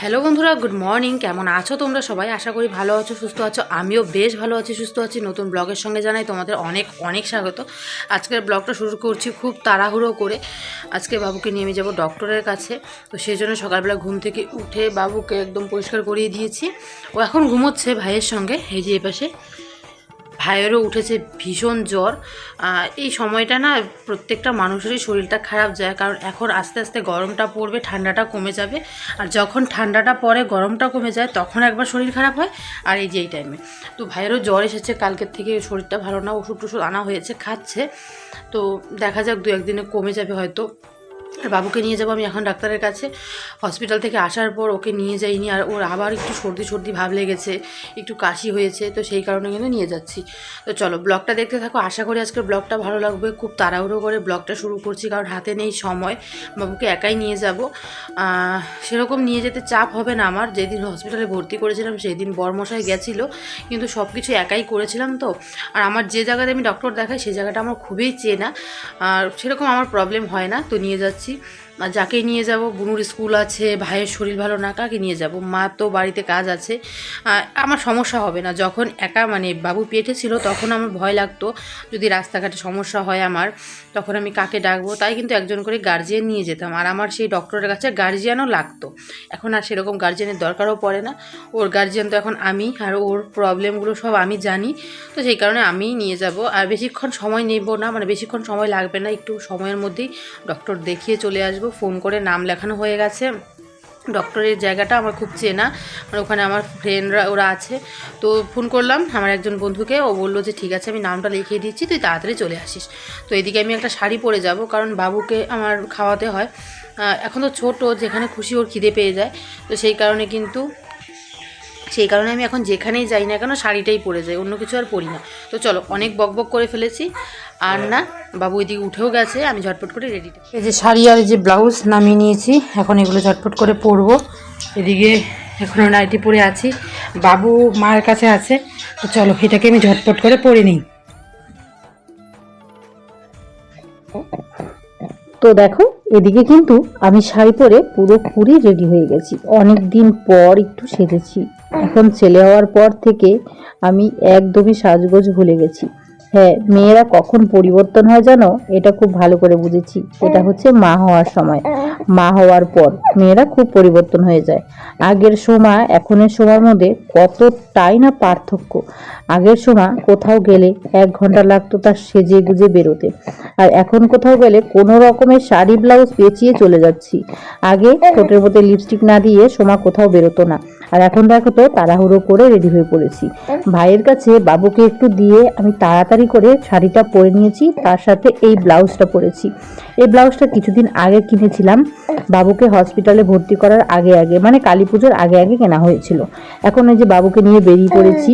Hello বন্ধুরা, good morning. কেমন আছো তোমরা সবাই? আশা করি ভালো আছো, সুস্থ আছো। আমিও বেশ ভালো আছি, সুস্থ আছি। নতুন ব্লগের সঙ্গে জানাই তোমাদের অনেক অনেক স্বাগত। আজকের ব্লগটা শুরু করছি খুব তাড়াহুড়ো করে। আজকে বাবুকে নিয়ে আমি যাব ডক্টরের কাছে। তো সেই জন্য সকালবেলা ঘুম থেকে উঠে বাবুকে একদম পরিষ্কার করিয়ে দিয়েছি। ও এখন ঘুমোচ্ছে ভাইয়ের সঙ্গে, এই যে এপাশে। ভাইয়েরও উঠেছে ভীষণ জ্বর। এই সময়টা না প্রত্যেকটা মানুষেরই শরীরটা খারাপ যায়, কারণ এখন আস্তে আস্তে গরমটা পড়বে, ঠান্ডাটা কমে যাবে। আর যখন ঠান্ডাটা পড়ে, গরমটা কমে যায়, তখন একবার শরীর খারাপ হয়। আর এই যে এই টাইমে তো ভাইয়েরও জ্বর এসেছে, কালকের থেকে শরীরটা ভালো না ওষুধ টষুধ আনা হয়েছে, খাচ্ছে। তো দেখা যাক দু একদিনে কমে যাবে হয়তো। বাবুকে নিয়ে যাব, আমি এখন ডাক্তারের কাছে। হসপিটাল থেকে আসার পর ওকে নিয়ে যাইনি, আর ওর আবার একটু সর্দি সর্দি ভাব লেগেছে, একটু কাশি হয়েছে, তো সেই কারণে কিন্তু নিয়ে যাচ্ছি। তো চলো, ব্লগটা দেখতে থাকো, আশা করি আজকের ব্লগটা ভালো লাগবে। খুব তাড়াহুড়ো করে ব্লগটা শুরু করছি, কারণ হাতে নেই সময়। বাবুকে একাই নিয়ে যাব। সেরকম নিয়ে যেতে চাপ হবে না আমার। যেদিন হসপিটালে ভর্তি করেছিলাম সেই দিন বরমশাই গেছিল। কিন্তু সব কিছু একাই করেছিলাম তো। আর আমার যে জায়গাতে আমি ডক্টর দেখাই সেই জায়গাটা আমার খুবই চেনা। আর সেরকম আমার প্রবলেম হয় না, তো নিয়ে যাচ্ছি। আর যাকে নিয়ে যাব? বুনুর স্কুল আছে, ভাইয়ের শরীর ভালো না, কাকে নিয়ে যাব? মা তো বাড়িতে কাজ আছে। আমার সমস্যা হবে না, যখন একা মানে বাবু পেটে ছিল তখন আমার ভয় লাগতো। যদি রাস্তাঘাটে সমস্যা হয় আমার, তখন আমি কাকে ডাকবো? তাই কিন্তু একজন করে গার্জিয়ান নিয়ে যেতাম। আর আমার সেই ডক্টরের কাছে গার্জিয়ানও লাগতো। এখন আর সেরকম গার্জিয়ানের দরকারও পড়ে না। ওর গার্জিয়ান তো এখন আমি, আর ওর প্রবলেমগুলো সব আমি জানি। তো সেই কারণে আমিই নিয়ে যাব। আর বেশিক্ষণ সময় নেব না মানে বেশিক্ষণ সময় লাগবে না, একটু সময়ের মধ্যেই ডক্টর দেখিয়ে চলে আসব। ফোন করে নাম লেখানো হয়ে গেছে। ডক্টরের জায়গাটা আমার খুব চেনা। মানে ওখানে আমার ফ্রেন্ডরা, ওরা আছে। তো ফোন করলাম আমার একজন বন্ধুকে। ও বলল যে, ঠিক আছে, আমি নামটা লিখিয়ে দিচ্ছি, তুই তাড়াতাড়ি চলে আসিস। তো এদিকে আমি একটা শাড়ি পরে যাব, কারণ বাবুকে আমার খাওয়াতে হয়। এখন তো ছোটো, যেখানে খুশি ওর খিদে পেয়ে যায়। তো সেই কারণে কিন্তু সেই কারণে আমি এখন যেখানেই যাই না কেন শাড়িটাই পরে যাই অন্য কিছু আর পরি না। তো চলো অনেক বক বক করে ফেলেছি। আর না বাবু এদিকে উঠেও গেছে আমি ঝটপট করে রেডি এই যে শাড়ি আর এই যে ব্লাউজ নামিয়ে নিয়েছি এখন এগুলো ঝটপট করে পরবো। এদিকে এখনও নাইটি পরে আছি। বাবু মায়ের কাছে আছে তো চলো এটাকে আমি ঝটপট করে পরে নিই। তো দেখো এদিকে কিন্তু আমি শাড়ি পরে পুরোপুরি রেডি হয়ে গেছি। অনেক দিন পর একটু সেজেছি। এখন ছেলে হওয়ার পর থেকে আমি একদমই সাজগোজ ভুলে গেছি। হ্যাঁ মেয়েরা কখন পরিবর্তন হয় জানো? এটা খুব ভালো করে বুঝেছি। এটা হচ্ছে মা হওয়ার সময়। মা হওয়ার পর মেয়েরা খুব পরিবর্তন হয়ে যায়। আগের সময় এখনের সময়ের মধ্যে কতটাই না পার্থক্য। আগের সময় কোথাও গেলে এক ঘণ্টা লাগতো তার সেজে গুজে বেরোতে। আর এখন কোথাও গেলে কোনো রকমের শাড়ি, ব্লাউজ পেঁচিয়ে চলে যাচ্ছি। আগে ঠোঁটের মধ্যে লিপস্টিক না দিয়ে সোমা কোথাও বেরোতো না। আর এখন দেখো তো তাড়াহুড়ো করে রেডি হয়ে পড়েছি। ভাইয়ের কাছে বাবুকে একটু দিয়ে আমি তাড়াতাড়ি করে শাড়িটা পরে নিয়েছি তার সাথে এই ব্লাউজটা পরেছি। এই ব্লাউজটা কিছুদিন আগে কিনেছিলাম বাবুকে হসপিটালে ভর্তি করার আগে আগে মানে কালী পুজোর আগে আগে কেনা হয়েছিল। এখন এই যে বাবুকে নিয়ে বেরিয়ে পড়েছি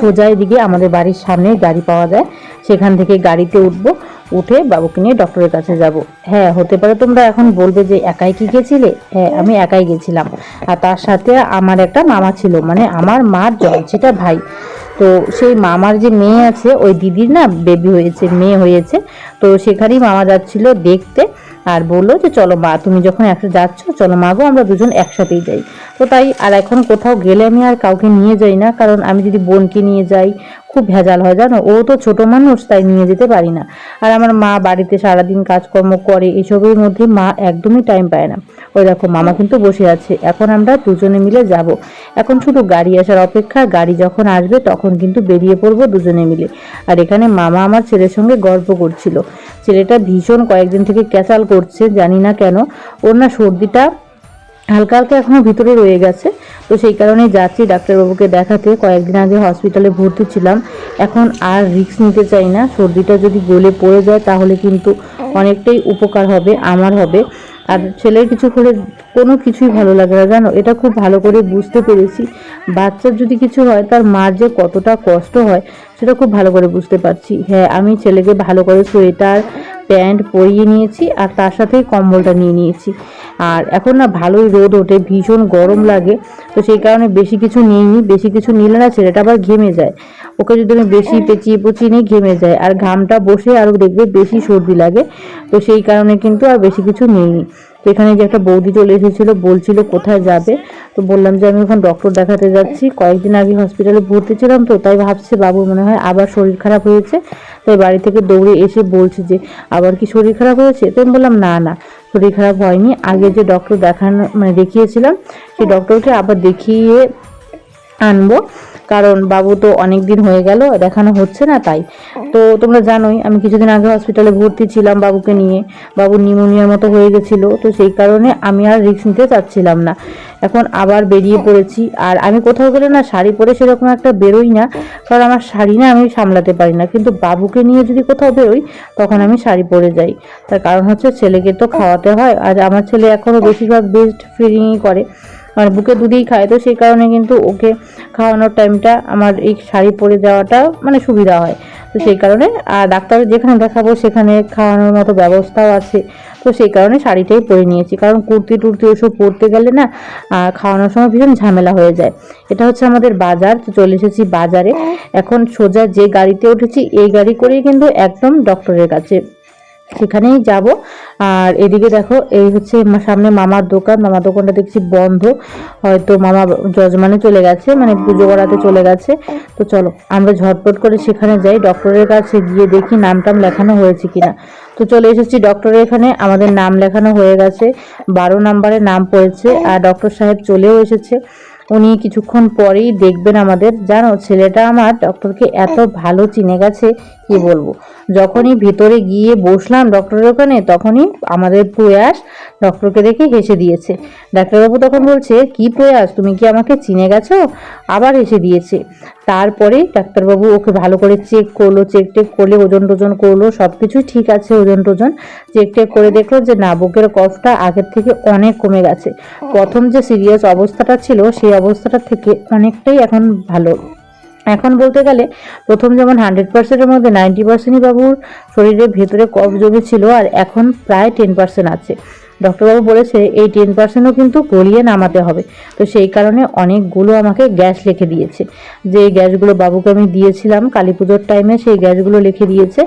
সোজা এদিকে আমাদের বাড়ির সামনে গাড়ি পাওয়া যায়। সেখান থেকে গাড়িতে উঠবো, উঠে বাবুকে নিয়ে ডক্টরের কাছে যাব। হ্যাঁ হতে পারে তোমরা এখন বলবে যে একাই কি গেছিলে? হ্যাঁ আমি একাই গেছিলাম। আর তার সাথে আমার একটা মামা ছিল মানে আমার মার জল সেটা ভাই। তো সেই মামার যে মেয়ে আছে, ওই দিদির না বেবি হয়েছে, মেয়ে হয়েছে। তো সেখানেই মামা যাচ্ছিল দেখতে আর বলল যে, চলো মা, তুমি যখন একসাথে যাচ্ছ, চলো মা গো, আমরা দুজন একসাথেই যাই। তো তাই আর এখন কোথাও গেলে আমি আর কাউকে নিয়ে যাই না, কারণ আমি যদি বোনকে নিয়ে যাই খুব ভেজাল হয়, জানো? ও তো ছোট মানুষ, তাই নিয়ে যেতে পারি না। আর আমার মা বাড়িতে সারাদিন কাজকর্ম করে, এসবের মধ্যে মা একদমই টাইম পায় না। ওই দেখো, মামা কিন্তু বসে আছে। এখন আমরা দুজনে মিলে যাব। এখন শুধু গাড়ি আসার অপেক্ষা, গাড়ি যখন আসবে তখন কিন্তু বেরিয়ে পড়ব দুজনে মিলে। আর এখানে মামা আমার ছেলের সঙ্গে গল্প করছিল। ছেলেটা ভীষণ কয়েকদিন থেকে ক্যাচাল করছে, জানি না কেন। ওর না সর্দিটা হালকা হালকা এখনও ভিতরে রয়ে গেছে। তো সেই কারণেই যাচ্ছি ডাক্তারবাবুকে দেখাতে। কয়েকদিন আগে হসপিটালে ভর্তি ছিলাম। এখন আর রিস্ক নিতে চাই না। সর্দিটা যদি গলে পড়ে যায়, তাহলে কিন্তু অনেকটাই উপকার হবে, আমার হবে। আর ছেলের কিছু হলে কোনো কিছুই ভালো লাগে না। জানো, এটা খুব ভালো করে বুঝতে পেরেছি। বাচ্চার যদি কিছু হয়, তার মার যে কতটা কষ্ট হয়, সেটা খুব ভালো করে বুঝতে পারছি। হ্যাঁ আমি ছেলেকে ভালো করে সোয়েটার প্যান্ট পরিয়ে নিয়েছি আর তার সাথেই কম্বলটা নিয়ে নিয়েছি। আর এখন না ভালোই রোদ ওঠে, ভীষণ গরম লাগে। তো সেই কারণে বেশি কিছু নিইনি, বেশি কিছু নিলে না ছেলেটা আবার ঘেমে যায়। ওকে যদি আমি বেশি পেঁচিয়ে পচিয়ে নিই ঘেমে যায়। আর ঘামটা বসে আরও দেখবে বেশি সর্দি লাগে। তো সেই কারণে কিন্তু আর বেশি কিছু নিইনি। তো এখানে যে একটা বৌদি চলে এসেছিল বলছিল কোথায় যাবে। তো বললাম যে আমি এখন ডক্টর দেখাতে যাচ্ছি। কয়েকদিন আগে হসপিটালে ভর্তি ছিলাম তো তাই ভাবছে বাবু মনে হয় আবার শরীর খারাপ হয়েছে। তাই বাড়ি থেকে দৌড়ে এসে বলছে যে আবার কি শরীর খারাপ হয়েছে? তো আমি বললাম না না শরীর খারাপ হয়নি। আগে যে ডক্টর দেখানো মানে দেখিয়েছিলাম সেই ডক্টরকে আবার দেখিয়ে আনব। কারণ বাবু তো অনেক দিন হয়ে গেল, দেখানো হচ্ছে না তাই। তো তোমরা জানোই, আমি কিছুদিন আগে হসপিটালে ভর্তি ছিলাম বাবুকে নিয়ে। বাবু নিউমোনিয়ার মতো হয়ে গেছিল, তো সেই কারণে আমি আর রিস্ক নিতে চাচ্ছিলাম না। এখন আবার বেরিয়ে পড়েছি, আর আমি কোথাও গেলে না শাড়ি পরে সেরকম একটা বেরোই না, কারণ আমার শাড়ি না আমি সামলাতে পারি না। কিন্তু বাবুকে নিয়ে যদি কোথাও বেরোই, তখন আমি শাড়ি পরে যাই। তার কারণ হচ্ছে ছেলেকে তো খাওয়াতে হয়, আর আমার ছেলে এখনও বেশিরভাগ বেস্ট ফিডিংই করে। আর বুকে দুধেই খায়। তো সেই কারণে কিন্তু ওকে খাওয়ানোর টাইমটা আমার এই শাড়ি পরে যাওয়াটা মানে সুবিধা হয়। তো সেই কারণে, আর ডাক্তার যেখানে দেখাবো সেখানে খাওয়ানোর মতো ব্যবস্থাও আছে। তো সেই কারণে শাড়িটাই পরে নিয়েছি। কারণ কুর্তি টুর্তি ওসব পরতে গেলে না খাওয়ানোর সময় ভীষণ ঝামেলা হয়ে যায়। এটা হচ্ছে আমাদের বাজার, তো চলে এসেছি বাজারে। এখন সোজা যে গাড়িতে উঠেছি, এই গাড়ি করেই কিন্তু একদম ডক্টরের কাছে। সেখানেই যাব। আর এদিকে দেখো, এই হচ্ছে সামনে মামার দোকান। মামার দোকানটা দেখছি বন্ধ। হয়তো মামা যজমানে চলে গেছে মানে পুজো করাতে চলে গেছে। তো চলো, আমরা ঝটপট করে সেখানে যাই। ডক্টরের কাছে গিয়ে দেখি নাম টাম লেখানো হয়েছে কিনা। তো চলে এসেছি ডক্টরের এখানে। আমাদের নাম লেখানো হয়ে গেছে। বারো নাম্বারে নাম পড়েছে। আর ডক্টর সাহেব চলেও এসেছে। উনি কিছুক্ষণ পরেই দেখবেন আমাদের। জানো, ছেলেটা আমার ডক্টরকে এত ভালো চিনে গেছে, কি বলব? যখনই ভিতরে গিয়ে বসলাম ডক্টরের ওখানে, তখনই আমাদের প্রয়াস ডক্টরকে দেখে হেসে দিয়েছে। ডাক্তারবাবু তখন বলছে, কি প্রয়াস, তুমি কি আমাকে চিনে গেছো? আবার হেসে দিয়েছে। তারপরে ডাক্তারবাবু ওকে ভালো করে চেক করল চেক টেক করলে ওজন টোজন করল সব কিছুই ঠিক আছে ওজন টোজন। চেক টেক করে দেখল যে না, বুকের কফটা আগের থেকে অনেক কমে গেছে। প্রথম যে সিরিয়াস অবস্থাটা ছিল, সেই অবস্থাটা থেকে অনেকটাই এখন ভালো। এখন বলতে গেলে প্রথম যেমন হান্ড্রেড পার্সেন্টের মধ্যে নাইনটি পার্সেন্টই বাবুর শরীরের ভেতরে কফ জমেছিল, আর এখন প্রায় টেন পার্সেন্ট আছে। ডক্টরবাবু বলেছে, এই টেন পার্সেন্টও কিন্তু গলিয়ে নামাতে হবে। তো সেই কারণে অনেকগুলো আমাকে গ্যাস লিখে দিয়েছে। যে গ্যাসগুলো বাবুকে আমি দিয়েছিলাম কালী পুজোর টাইমে সেই গ্যাসগুলো লিখে দিয়েছে।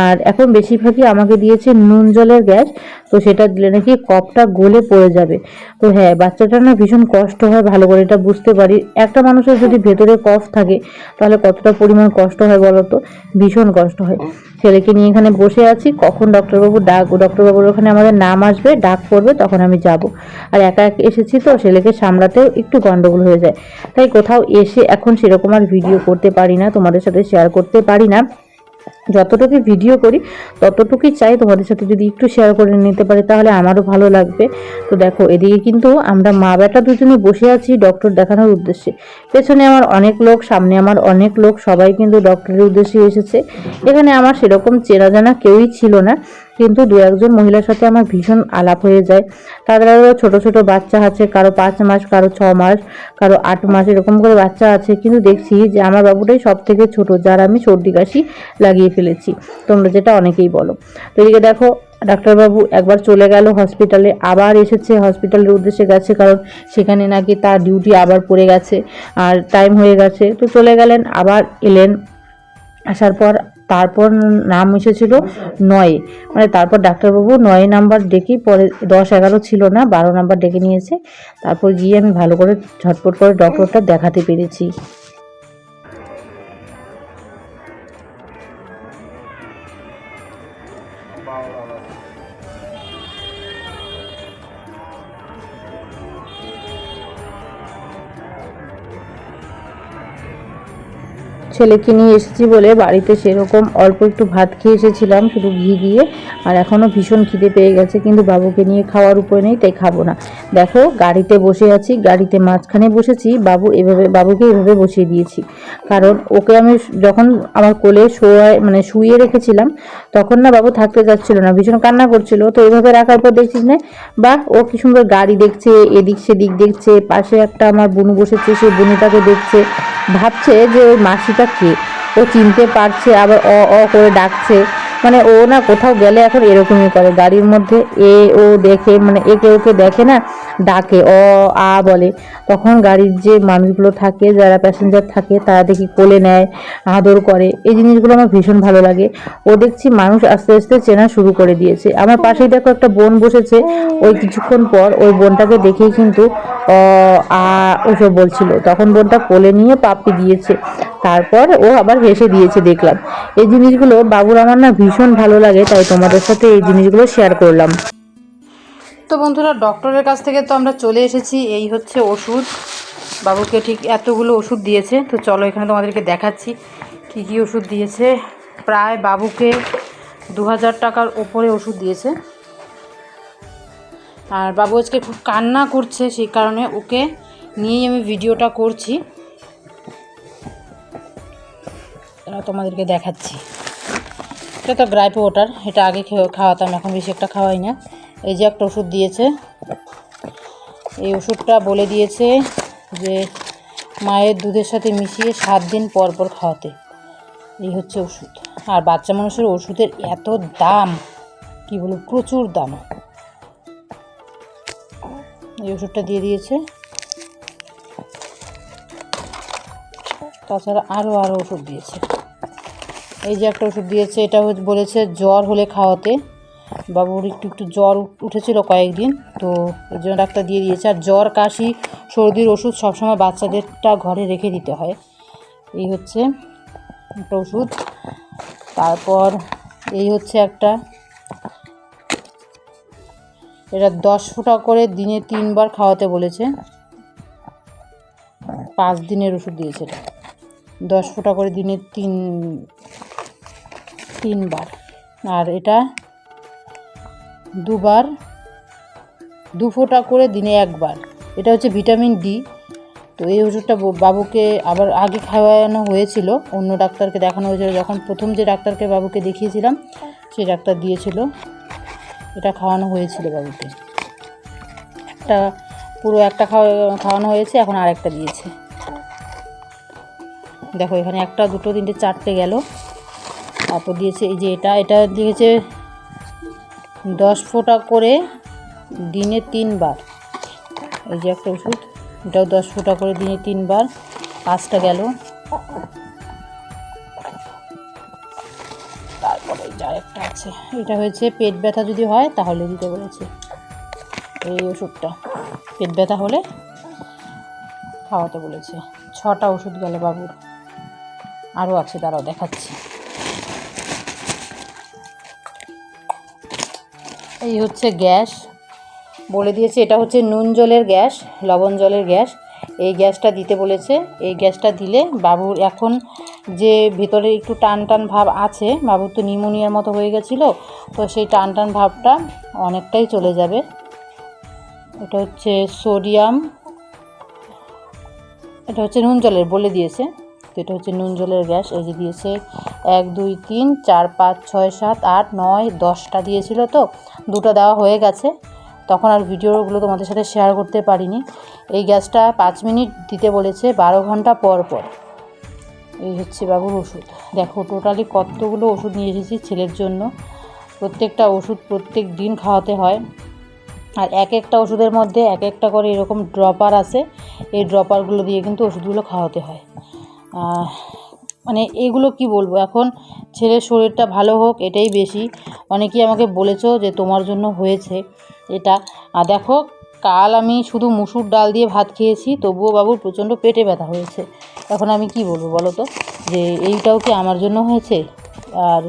আর এখন বেশিরভাগই আমাকে দিয়েছে নুন জলের গ্যাস, তো সেটা দিলে নাকি কপটা গলে পড়ে যাবে। তো হ্যাঁ বাচ্চাটার না ভীষণ কষ্ট হয়, ভালো করে এটা বুঝতে পারি। একটা মানুষের যদি ভেতরে কফ থাকে, তাহলে কতটা পরিমাণ কষ্ট হয় বলো তো ভীষণ কষ্ট হয়। ছেলেকে নিয়ে এখানে বসে আছি। কখন ডক্টরবাবু ডাক ডক্টরবাবুর ওখানে আমাদের নাম আসবে, ডাক পড়বে, তখন আমি যাব। আর একা একা এসেছি তো, ছেলেকে সামলাতেও একটু গন্ডগোল হয়ে যায়। তাই কোথাও এসে এখন সেরকম আর ভিডিও করতে পারি না, তোমাদের সাথে শেয়ার করতে পারি না। যতটুকু ভিডিও করি, ততটুকুই চাই তোমাদের সাথে যদি একটু শেয়ার করে নিতে পারি, তাহলে আমারও ভালো লাগবে। তো দেখো, এদিকে কিন্তু আমরা মা বেটা দুজনে বসে আছি ডক্টর দেখানোর উদ্দেশ্যে। পেছনে আমার অনেক লোক, সামনে আমার অনেক লোক, সবাই কিন্তু ডক্টরের উদ্দেশ্যে এসেছে। এখানে আমার সেরকম চেনা জানা কেউই ছিল না, কিন্তু দু একজন মহিলার সাথে আমার ভীষণ আলাপ হয়ে যায়। তাদেরও ছোট ছোট বাচ্চা আছে, কারও পাঁচ মাস, কারও ছ মাস, কারও আট মাস, এরকম করে বাচ্চা আছে। কিন্তু দেখছি যে আমার বাবুটাই সব থেকে ছোট, যার আমি সর্দি কাশি লাগিয়ে ফেলেছি। তোমরা যেটা অনেকেই বলো। তো এদিকে দেখো, ডাক্তারবাবু একবার চলে গেল হসপিটালে আবার এসেছে হসপিটালের উদ্দেশ্যে গেছে, কারণ সেখানে নাকি তার ডিউটি আবার পড়ে গেছে আর টাইম হয়ে গেছে। তো চলে গেলেন, আবার এলেন। আসার পর, তারপর নাম এসেছিল নয়ে। মানে তারপর ডাক্তারবাবু নয় নাম্বার ডেকেই পরে দশ এগারো ছিল না, বারো নাম্বার ডেকে নিয়েছে। তারপর গিয়ে আমি ভালো করে ঝটপট করে ডক্টরটা দেখাতে পেরেছি। বাবা ছেলেকে নিয়ে এসেছি বলে বাড়িতে সেরকম অল্প একটু ভাত খেয়ে এসেছিলাম, শুধু ঘি দিয়ে, আর এখনও ভীষণ খিদে পেয়ে গেছে, কিন্তু বাবুকে নিয়ে খাওয়ার উপায় নেই, তাই খাব না। দেখো, গাড়িতে বসে আছি, গাড়িতে মাঝখানে বসেছি, বাবু এভাবে, বাবুকে এভাবে বসিয়ে দিয়েছি। কারণ ওকে আমি যখন আমার কোলে শোয়ায় মানে শুয়ে রেখেছিলাম, তখন না বাবু থাকতে যাচ্ছিল না, ভীষণ কান্না করছিল। তো এভাবে রাখার পর দেখছিস না বা ও কি সুন্দর গাড়ি দেখছে, এদিক সেদিক দেখছে, পাশে একটা আমার বুনু বসেছে সেই বুনুটাকে দেখছে। ভাবছে যে ওই মাসিটা কে? ও চিনতে পারছে আবার অ অ করে ডাকছে। মানে ও না কোথাও গেলে এখন এরকমই করে, গাড়ির মধ্যে এ, ও দেখে মানে একে ওকে দেখে না, ডাকে, অ, আ বলে। তখন গাড়ির যে মানুষগুলো থাকে, যারা প্যাসেঞ্জার থাকে, তারা দেখি কোলে নেয়, আদর করে। এই জিনিসগুলো আমার ভীষণ ভালো লাগে। ও দেখছি মানুষ আস্তে আস্তে চেনা শুরু করে দিয়েছে। আমার পাশেই দেখো একটা বোন বসেছে। ওই কিছুক্ষণ পর ওই বোনটাকে দেখেই কিন্তু, অ, আ, ওসব বলছিল। তখন বোনটা কোলে নিয়ে পাপ্পি দিয়েছে। তারপর ও আবার হেসে দিয়েছে, দেখলাম। এই জিনিসগুলো বাবুর আমার না ভীষণ ভালো লাগে, তাই তোমাদের সাথে এই জিনিসগুলো শেয়ার করলাম। তো বন্ধুরা ডক্টরের কাছ থেকে তো আমরা চলে এসেছি, এই হচ্ছে ওষুধ। বাবুকে ঠিক এতগুলো ওষুধ দিয়েছে, তো চলো এখানে তোমাদেরকে দেখাচ্ছি কী কী ওষুধ দিয়েছে। প্রায় বাবুকে দু হাজার টাকার ওপরে ওষুধ দিয়েছে। আর বাবু আজকে খুব কান্না করছে, সেই কারণে ওকে নিয়েই আমি ভিডিওটা করছি। তোমাদেরকে দেখাচ্ছি। এটা তো গ্রাইপ ওয়াটার এটা আগে খাওয়াতাম, এখন বেশি একটা খাওয়াই না। এই যে একটা ওষুধ দিয়েছে। এই ওষুধটা বলে দিয়েছে যে মায়ের দুধের সাথে মিশিয়ে সাত দিন পর পর খাওয়াতে। এই হচ্ছে ওষুধ। আর বাচ্চা মানুষের ওষুধের এত দাম, কি বলব, প্রচুর দাম। এই ওষুধটা দিয়ে দিয়েছে। তাছাড়া আরও আরও ওষুধ দিয়েছে। এই যে একটা ওষুধ দিয়েছে, এটা বলেছে জ্বর হলে খাওয়াতে। বাবুর একটু একটু জ্বর উঠ- উঠেছিল কয়েকদিন, তো এর জন্য ডাক্তার দিয়ে দিয়েছে। আর জ্বর, কাশি, সর্দির ওষুধ সবসময় বাচ্চাদেরটা ঘরে রেখে দিতে হয়। এই হচ্ছে একটা ওষুধ। তারপর এই হচ্ছে একটা। এটা দশ ফোঁটা করে দিনে তিনবার খাওয়াতে বলেছে। পাঁচ দিনের ওষুধ দিয়েছে এটা। দশ ফোঁটা করে দিনে তিন তিনবার। আর এটা দুবার, দু ফোঁটা করে দিনে একবার। এটা হচ্ছে ভিটামিন ডি। তো এই ওষুধটা বাবুকে আবার আগে খাওয়ানো হয়েছিল। অন্য ডাক্তারকে দেখানো হয়েছিল। যখন প্রথম যে ডাক্তারকে বাবুকে দেখিয়েছিলাম সেই ডাক্তার দিয়েছিল। এটা খাওয়ানো হয়েছিল বাবুকে। একটা, পুরো একটা খাওয়া, খাওয়ানো হয়েছে, এখন আর একটা দিয়েছে। দেখো, এখানে একটা, দুটো, তিনটে, চারটে গেল। তারপর দিয়েছে এই যে এটা এটা দিয়েছে দশ ফোঁটা করে দিনে তিনবার। এই যে একটা ওষুধ, এটাও দশ ফোঁটা করে দিনে তিনবার, পাঁচটা গেল। তারপরে যে আরেকটা আছে, এটা হয়েছে পেট ব্যথা যদি হয় তাহলে দিতে বলেছে। এই ওষুধটা, পেট ব্যথা হলে খাওয়াতে বলেছে। ছটা ওষুধ গেল বাবুর। আরও আছে তারাও দেখাচ্ছি। এই হচ্ছে গ্যাস। বলে দিয়েছে এটা হচ্ছে নুন জলের গ্যাস, লবণ জলের গ্যাস। এই গ্যাসটা দিতে বলেছে। এই গ্যাসটা দিলে বাবুর এখন যে ভিতরে একটু টান টান ভাব আছে বাবুর তো নিউমোনিয়ার মতো হয়ে গেছিল, তো সেই টান টান ভাবটা অনেকটাই চলে যাবে। এটা হচ্ছে সোডিয়াম, এটা হচ্ছে নুন জলের, বলে দিয়েছে। তো হচ্ছে নুন জলের গ্যাস, এই যে দিয়েছে এক, দুই, তিন, চার, পাঁচ, ছয়, সাত, আট, নয়, দশটা দিয়েছিল তো, দুটো দেওয়া হয়ে গেছে। তখন আর ভিডিওগুলো তোমাদের সাথে শেয়ার করতে পারিনি। এই গ্যাসটা পাঁচ মিনিট দিতে বলেছে, বারো ঘণ্টা পর পর। এই হচ্ছে বাবুর ওষুধ। দেখো টোটালি কতগুলো ওষুধ নিয়ে এসেছি ছেলের জন্য। প্রত্যেকটা ওষুধ প্রত্যেক দিন খাওয়াতে হয়। আর এক একটা ওষুধের মধ্যে এক একটা করে এরকম ড্রপার আছে। এই ড্রপারগুলো দিয়ে কিন্তু ওষুধগুলো খাওয়াতে হয়। মানে এগুলো কি বলব? এখন ছেলের শরীরটা ভালো হোক, এটাই বেশি। অনেকেই আমাকে বলেছ যে তোমার জন্য হয়েছে এটা। আর দেখো, কাল আমি শুধু মুসুর ডাল দিয়ে ভাত খেয়েছি, তবুও বাবুর প্রচণ্ড পেটে ব্যথা হয়েছে। এখন আমি কি বলব বলো তো? যে এইটাও কি আমার জন্য হয়েছে? আর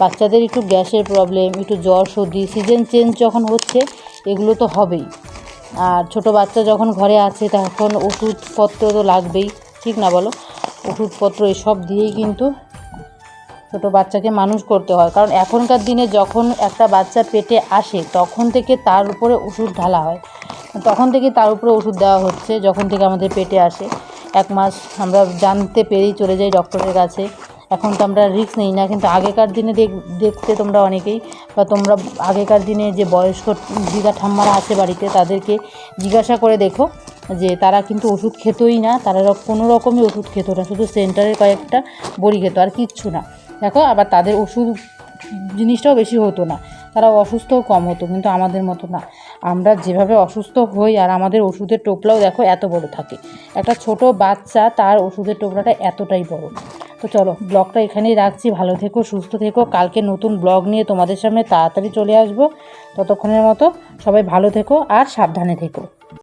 বাচ্চাদের একটু গ্যাসের প্রবলেম, একটু জ্বর, সর্দি, সিজন চেঞ্জ যখন হচ্ছে, এগুলো তো হবেই। আর ছোট বাচ্চা যখন ঘরে আছে, তখন ওষুধপত্র তো লাগবেই, ঠিক না বলো? ওষুধপত্র এসব দিয়েই কিন্তু ছোট বাচ্চাকে মানুষ করতে হয়। কারণ এখনকার দিনে যখন একটা বাচ্চা পেটে আসে, তখন থেকে তার উপরে ওষুধ ঢালা হয়। তখন থেকে তার উপরে ওষুধ দেওয়া হচ্ছে যখন থেকে আমাদের পেটে আসে। এক মাস আমরা জানতে পেরেই চলে যাই ডক্টরের কাছে। এখন তো আমরা রিস্ক নিই না, কিন্তু আগেকার দিনে দেখ, দেখতে তোমরা অনেকেই বা তোমরা আগেকার দিনে যে বয়স্ক দিদা ঠাম্মারা আছে বাড়িতে, তাদেরকে জিজ্ঞাসা করে দেখো। যে তারা কিন্তু ওষুধ খেতই না, তারা কোনো রকমই ওষুধ খেত না, শুধু সেন্টারের কয়েকটা বড়ি খেত আর কিচ্ছু না। দেখো, আবার তাদের ওষুধ জিনিসটাও বেশি হতো না, তারা অসুস্থও কম হতো, কিন্তু আমাদের মতো না। আমরা যেভাবে অসুস্থ হই আর আমাদের ওষুধের টোপলাও দেখো এত বড় থাকে। একটা ছোট বাচ্চা তার ওষুধের টোপলাটা এতটাই বড়। তো চলো, ব্লগটা এখানেই রাখছি, ভালো থেকো, সুস্থ থেকো, কালকে নতুন ব্লগ নিয়ে তোমাদের সামনে তাড়াতাড়ি চলে আসব। ততক্ষণের মতো সবাই ভালো থেকো আর সাবধানে থেকো।